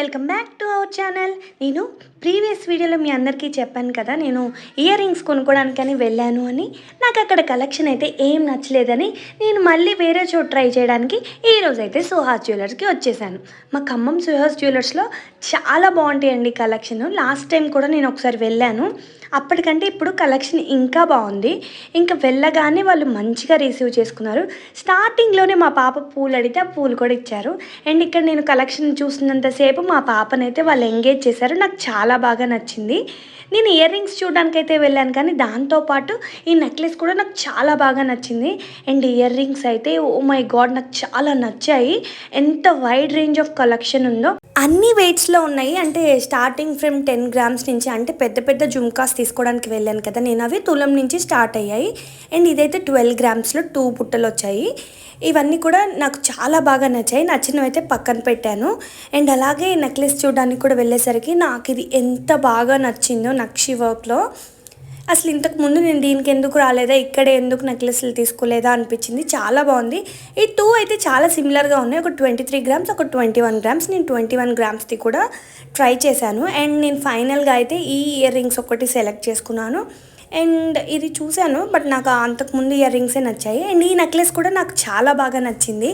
Welcome back to our channel. నేను previous వీడియోలో మీ అందరికీ చెప్పాను కదా నేను ఇయర్ రింగ్స్ కొనుక్కోవడానికని వెళ్ళాను అని. నాకు అక్కడ కలెక్షన్ అయితే ఏం నచ్చలేదని నేను మళ్ళీ వేరే చోటు ట్రై చేయడానికి ఈ రోజు అయితే సుహాస్ జ్యువెలర్స్కి వచ్చేసాను. మా ఖమ్మం సుహాస్ జ్యువెలర్స్లో చాలా బాగుంటాయండి కలెక్షన్. లాస్ట్ టైం కూడా నేను ఒకసారి వెళ్ళాను. అప్పటికంటే ఇప్పుడు కలెక్షన్ ఇంకా బాగుంది. ఇంకా వెళ్ళగానే వాళ్ళు మంచిగా రిసీవ్ చేసుకున్నారు. స్టార్టింగ్లోనే మా పాప పూలు అడిగితే ఆ పూలు కూడా ఇచ్చారు. అండ్ ఇక్కడ నేను కలెక్షన్ చూసినంతసేపు మా పాపనైతే వాళ్ళు ఎంగేజ్ చేశారు. నాకు చాలా బాగా నచ్చింది. నేను ఇయర్ రింగ్స్ చూడడానికైతే అయితే వెళ్ళాను కానీ దాంతోపాటు ఈ నెక్లెస్ కూడా నాకు చాలా బాగా నచ్చింది. అండ్ ఇయర్ రింగ్స్ అయితే ఓ మై గాడ్ నాకు చాలా నచ్చాయి. ఎంత వైడ్ రేంజ్ ఆఫ్ కలెక్షన్ ఉందో. అన్ని వెయిట్స్లో ఉన్నాయి. అంటే స్టార్టింగ్ ఫ్రమ్ టెన్ గ్రామ్స్ నుంచి అంటే పెద్ద పెద్ద జుమ్కాస్ తీసుకోవడానికి వెళ్ళాను కదా. నేను అవి తులం నుంచి స్టార్ట్ అయ్యాయి. అండ్ ఇదైతే ట్వెల్వ్ గ్రామ్స్లో టూ పుట్టలు వచ్చాయి. ఇవన్నీ కూడా నాకు చాలా బాగా నచ్చాయి. నచ్చినవి అయితే పక్కన పెట్టాను. అండ్ అలాగే నెక్లెస్ చూడడానికి కూడా వెళ్ళేసరికి నాకు ఇది ఎంత బాగా నచ్చిందో నక్షి వర్క్లో అసలు ఇంతకు ముందు నేను దీనికి ఎందుకు రాలేదా? ఇక్కడే ఎందుకు నెక్లెస్లు తీసుకోలేదా అనిపించింది. చాలా బాగుంది. ఈ టూ అయితే చాలా సిమిలర్గా ఉన్నాయి. ఒక ట్వంటీ త్రీ గ్రామ్స్ ఒక ట్వంటీ వన్ గ్రామ్స్ నేను ట్వంటీ వన్ గ్రామ్స్ది కూడా ట్రై చేశాను. అండ్ నేను ఫైనల్గా అయితే ఈ ఇయర్ రింగ్స్ ఒకటి సెలెక్ట్ చేసుకున్నాను. అండ్ ఇది చూశాను బట్ నాకు అంతకుముందు ఇయర్ రింగ్సే నచ్చాయి. అండ్ ఈ నెక్లెస్ కూడా నాకు చాలా బాగా నచ్చింది.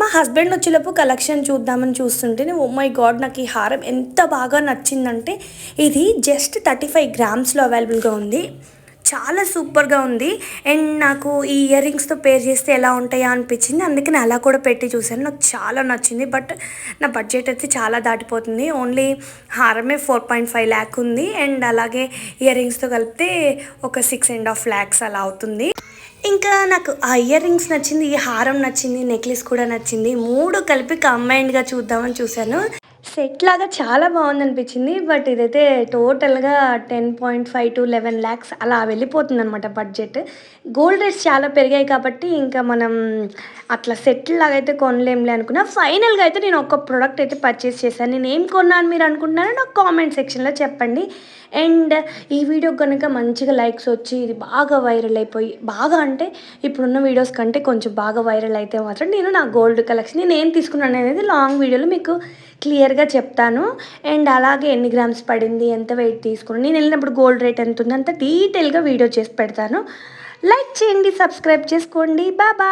మా హస్బెండ్ వచ్చేలోపు కలెక్షన్ చూద్దామని చూస్తుంటే ఓ మై గాడ్ నాకు ఈ హారం ఎంత బాగా నచ్చిందంటే ఇది జస్ట్ థర్టీ ఫైవ్ గ్రామ్స్లో అవైలబుల్గా ఉంది. చాలా సూపర్గా ఉంది. అండ్ నాకు ఈ ఇయర్ రింగ్స్తో పేర్ చేస్తే ఎలా ఉంటాయా అనిపించింది. అందుకే నేను అలా కూడా పెట్టి చూశాను. నాకు చాలా నచ్చింది. బట్ నా బడ్జెట్ అయితే చాలా దాటిపోతుంది. ఓన్లీ హారమే ఫోర్ పాయింట్ ఫైవ్ ల్యాక్ ఉంది. అండ్ అలాగే ఇయర్ రింగ్స్తో కలిపితే ఒక సిక్స్ అండ్ హాఫ్ ల్యాక్స్ అలా అవుతుంది. ఇంకా నాకు ఆ ఇయర్ రింగ్స్ నచ్చింది ఈ హారం నచ్చింది నెక్లెస్ కూడా నచ్చింది. మూడు కలిపి కంబైన్డ్గా చూద్దామని చూశాను. సెట్ లాగా చాలా బాగుంది అనిపించింది బట్ ఇదైతే టోటల్గా ten point five to eleven lakhs అలా వెళ్ళిపోతుంది అనమాట బడ్జెట్. గోల్డ్ రేట్స్ చాలా పెరిగాయి కాబట్టి ఇంకా మనం అట్లా సెట్ లాగా అయితే కొనలేంలే అనుకున్నా. ఫైనల్గా అయితే నేను ఒక ప్రోడక్ట్ అయితే పర్చేస్ చేశాను. నేను ఏం కొన్నాను మీరు అనుకుంటున్నారో నాకు కామెంట్ సెక్షన్లో చెప్పండి. అండ్ ఈ వీడియో కనుక మంచిగా లైక్స్ వచ్చి ఇది బాగా వైరల్ అయిపోయి బాగా అంటే ఇప్పుడున్న వీడియోస్ కంటే కొంచెం బాగా వైరల్ అయితే మాత్రం నేను నా గోల్డ్ కలెక్షన్ నేను ఏం తీసుకున్నాను అనేది లాంగ్ వీడియోలో మీకు క్లియర్ క్లియర్గా చెప్తాను. అండ్ అలాగే ఎన్ని గ్రామ్స్ పడింది ఎంత వెయిట్ తీసుకుని నేను వెళ్ళినప్పుడు గోల్డ్ రేట్ ఎంత ఉంది అంత డీటెయిల్గా వీడియో చేసి పెడతాను. లైక్ చేయండి సబ్స్క్రైబ్ చేసుకోండి. బాబా